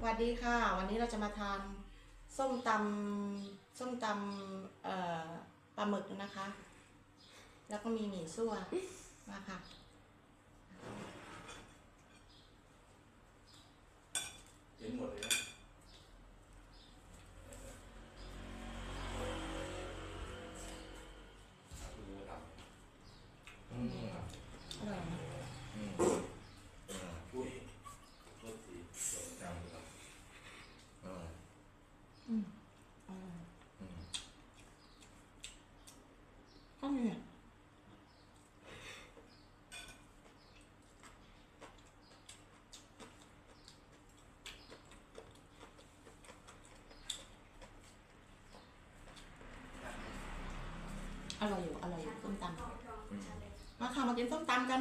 สวัสดีค่ะ วันนี้เราจะมาทานส้มตำส้มตำปลาหมึกนะคะ แล้วก็มีหมี่ซั่วมาค่ะ มาค่ะมากินส้มตำกัน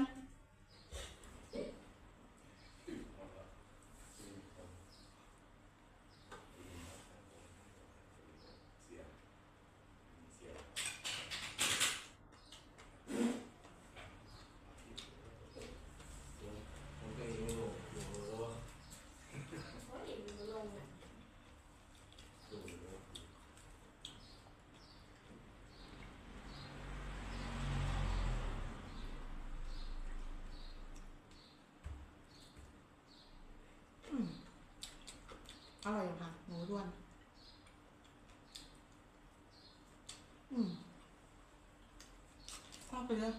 อร่อยค่ะ หมูร้วน อืมชอบไปเลย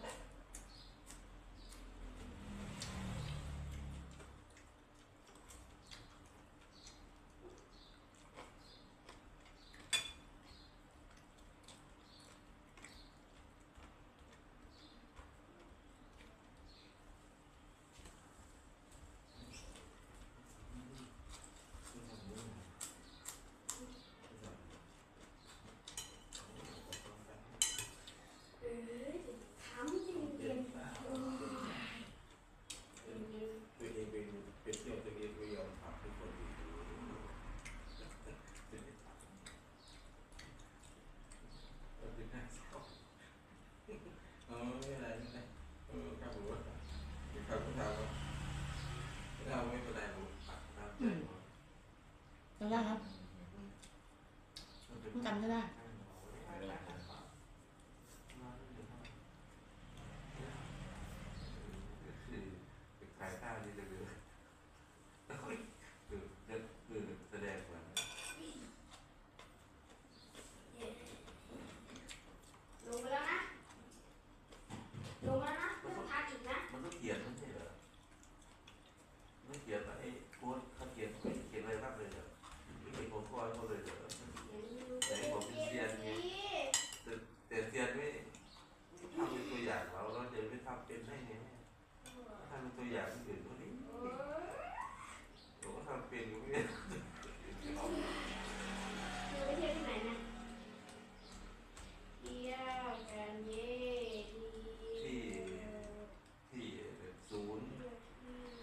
กันก็ได้ ตัวอย่างคนอื่นคนนี้ผมก็ทำเปลี่ยคือไม่วไหนที่กที่ศูนย์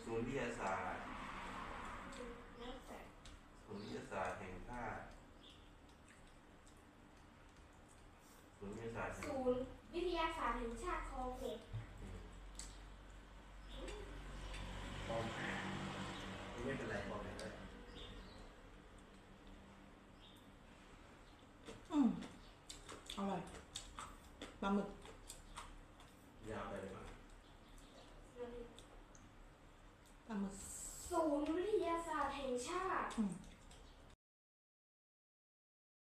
ศูนย์วิทยาศาสตร์ศูนย์วิทยาศาสตร์แห่ง ลาหมึก ยาวไปเลยมั้ยปลาหมึกศูนย์วิทยาศาสตร์แห่งชาติ